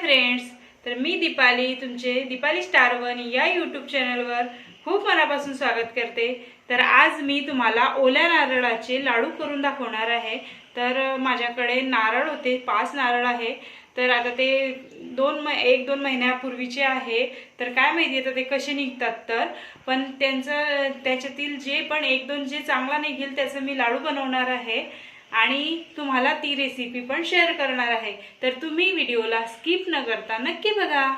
Friends. तर मी दीपाली तुमचे दीपाली स्टार वन या यूट्यूब चॅनलवर खूप मनापासून स्वागत करते. तर आज मी तुम्हाला ओल्या नारळाचे लाडू करून दाखवणार आहे. तर माझ्याकडे नारळ होते पाच नारळ आहे. तर आता ते दोन म एक दोन महिन्यापूर्वीचे आहे. तर काय माहिती आता ते कसे निघतात तर. पण त्यांचं त्याच्यातील जे पण एक दोन जे चांगला निघेल त्याचं मी लाडू बनवणार आहे. आणि तुम्हाला ती रेसिपी पण शेअर करणार आहे. तर तुम्ही व्हिडिओला स्किप न करता नक्की बघा.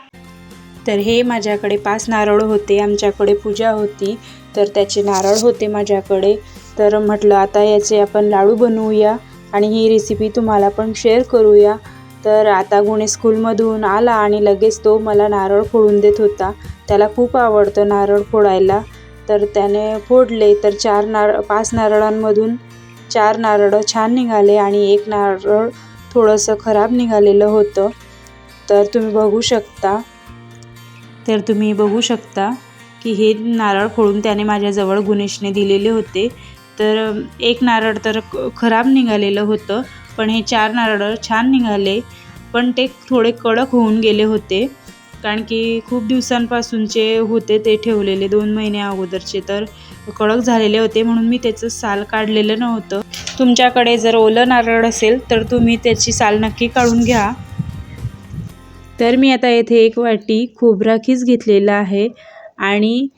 तर हे माझ्याकडे पाच नारळ होते आमच्याकडे पूजा होती तर त्याचे नारळ होते माझ्याकडे. तर म्हटलं आता याचे आपण लाडू बनवूया आणि ही रेसिपी तुम्हाला पण शेअर करूया. तर आता गुणे स्कूलमधून आला आणि लगेच तो मला नारळ फोडून देत होता. त्याला खूप आवडतं नारळ फोडायला. तर त्याने फोडले तर चार नार पाच नारळांमधून चार नारळ छान निघाले आणि एक नारळ थोडंसं खराब निघालेलं होतं. तर तुम्ही बघू शकता तर तुम्ही बघू शकता की हे नारळ फोडून त्याने माझ्याजवळ गुणेशने दिलेले होते. तर एक नारळ तर खराब निघालेलं होतं पण हे चार नारळ छान निघाले. पण ते थोडे कडक होऊन गेले होते कारण की खूप दिवसांपासूनचे होते ते ठेवलेले दोन महिन्या अगोदरचे. तर कडक झालेले होते म्हणून मी त्याचं साल काढलेलं नव्हतं. तुमच्याकडे जर ओलं नारळ असेल तर तुम्ही त्याची साल नक्की काढून घ्या. तर मी आता येथे एक वाटी खोबरा खीस घेतलेला आहे आणि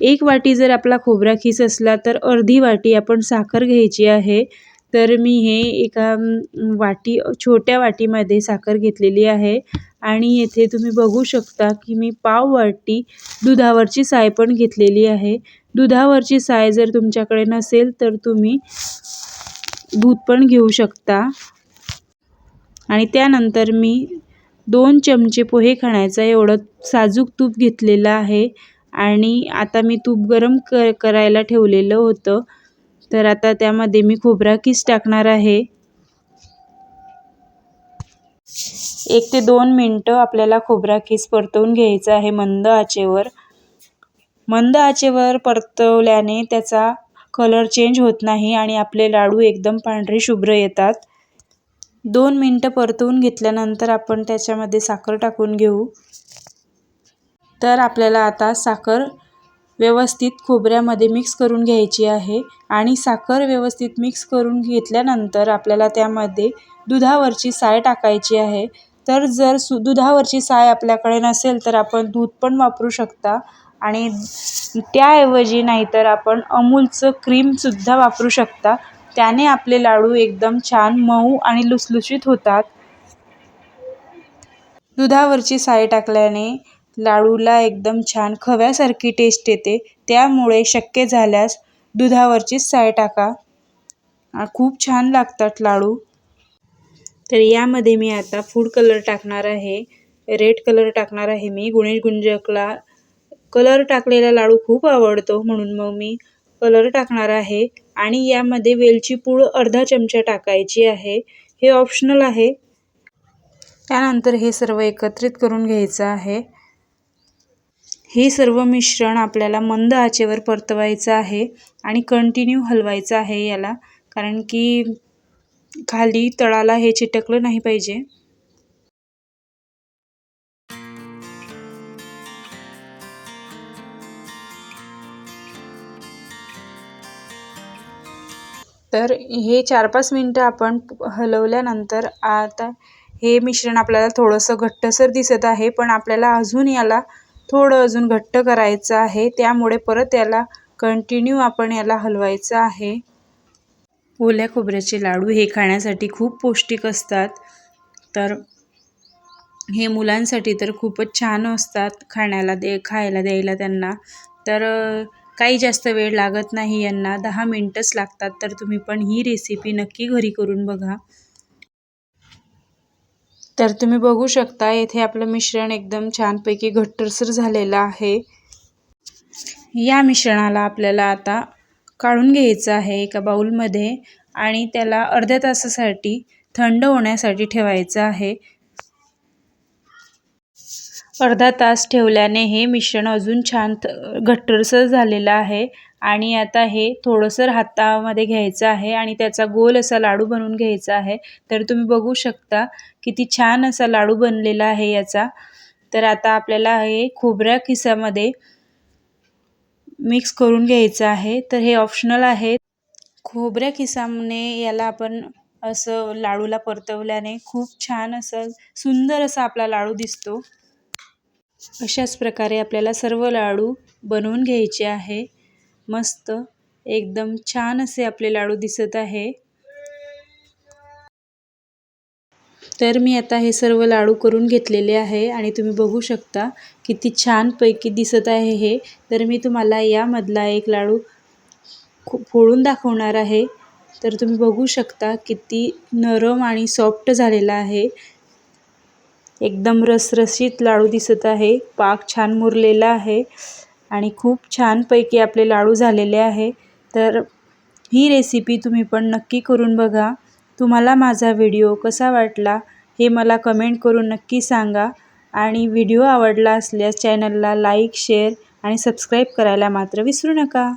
एक वाटी जर आपला खोबरा खीस असला तर अर्धी वाटी आपण साखर घ्यायची आहे. तर मी हे एका वाटी छोट्या वाटीमध्ये साखर घेतलेली आहे आणि येथे तुम्ही बघू शकता की मी पाव वाटी दुधावरची साय पण घेतलेली आहे. दुधावरची साय जर तुमच्याकडे नसेल तर तुम्ही दूध पण घेऊ शकता. आणि त्यानंतर मी दोन चमचे पोहे खाण्याचा एवढं साजूक तूप घेतलेलं आहे. आणि आता मी तूप गरम क करायला ठेवलेलं होतं. तर आता त्यामध्ये मी खोबरा किस टाकणार आहे. एक ते दोन मिनटं आपल्याला खोबरा किस परतवून घ्यायचा आहे मंद आचेवर. मंद आचेवर परतवल्याने त्याचा कलर चेंज होत नाही आणि आपले लाडू एकदम पांढरे शुभ्र येतात. दोन मिनटं परतवून घेतल्यानंतर आपण त्याच्यामध्ये साखर टाकून घेऊ. तर आपल्याला आता साखर व्यवस्थित खोबऱ्यामध्ये मिक्स करून घ्यायची आहे आणि साखर व्यवस्थित मिक्स करून घेतल्यानंतर आपल्याला त्यामध्ये दुधावरची साय टाकायची आहे. तर जर सु दुधावरची साय आपल्याकडे नसेल तर आपण दूध पण वापरू शकता. आणि त्याऐवजी नाहीतर आपण अमूलचं क्रीमसुद्धा वापरू शकता. त्याने आपले लाडू एकदम छान मऊ आणि लुसलुशीत होतात. दुधावरची साय टाकल्याने लाडूला एकदम छान खव्यासारखी टेस्ट येते. त्यामुळे शक्य झाल्यास दुधावरचीच साय टाका. खूप छान लागतात लाडू. तर यामध्ये मी आता फूड कलर टाकणार आहे. रेड कलर टाकणार आहे मी. गुणेश गुंजकला कलर टाकलेला लाडू खूप आवडतो म्हणून मग मी कलर टाकणार आहे आणि यामध्ये वेलची पूड अर्धा चमचा टाकायची आहे. हे ऑप्शनल आहे. त्यानंतर हे सर्व एकत्रित करून घ्यायचं आहे. हे सर्व मिश्रण आपल्याला मंद आचेवर परतवायचं आहे आणि कंटिन्यू हलवायचं आहे याला कारण की खाली तळाला हे चिटकलं नाही पाहिजे. तर हे चार पाच मिनटं आपण हलवल्यानंतर आता हे मिश्रण आपल्याला थोडंसं घट्टसर दिसत आहे पण आपल्याला अजून याला थोडं अजून घट्ट करायचं आहे. त्यामुळे परत याला कंटिन्यू आपण याला हलवायचं आहे. ओल्या खोबऱ्याचे लाडू हे खाण्यासाठी खूप पौष्टिक असतात. तर हे मुलांसाठी तर खूपच छान असतात खाण्याला दे खायला द्यायला त्यांना. तर काही जास्त वेळ लागत नाही यांना. दहा मिनटंच लागतात तर तुम्ही पण ही रेसिपी नक्की घरी करून बघा. तर तुम्ही बघू शकता येथे आपलं मिश्रण एकदम छानपैकी घट्टसर झालेलं आहे. या मिश्रणाला आपल्याला आता काढून घ्यायचं आहे एका बाऊलमध्ये आणि त्याला अर्ध्या तासासाठी थंड होण्यासाठी ठेवायचं आहे. अर्धा तास ठेवल्याने हे मिश्रण अजून छान थ घट्टसर झालेलं आहे. आणि आता हे थोडंसं हातामध्ये घ्यायचं आहे आणि त्याचा गोल असा लाडू बनवून घ्यायचा आहे. तर तुम्ही बघू शकता किती छान असा लाडू बनलेला आहे याचा. तर आता आपल्याला हे खोबऱ्या खिसामध्ये मिक्स करून घ्यायचं आहे. तर हे ऑप्शनल आहे. खोबऱ्या खिसामने याला आपण असं लाडूला परतवल्याने खूप छान असं सुंदर असा आपला लाडू दिसतो. अशाच प्रकारे आपल्याला सर्व लाडू बनवून घ्यायचे आहे. मस्त एकदम छान असे आपले लाडू दिसत आहे. तर मी आता हे सर्व लाडू करून घेतलेले आहे आणि तुम्ही बघू शकता किती छानपैकी दिसत आहे हे. तर मी तुम्हाला यामधला एक लाडू खूप फोडून दाखवणार आहे. तर तुम्ही बघू शकता किती नरम आणि सॉफ्ट झालेला आहे. एकदम रसरशीत लाडू दिसत आहे. पाक छान मुरलेला आहे आणि खूप छानपैकी आपले लाडू झालेले आहे. तर ही रेसिपी तुम्ही पण नक्की करून बघा. तुम्हाला माझा व्हिडिओ कसा वाटला हे मला कमेंट करून नक्की सांगा. आणि व्हिडिओ आवडला असल्यास चॅनलला लाईक शेअर आणि सबस्क्राईब करायला मात्र विसरू नका.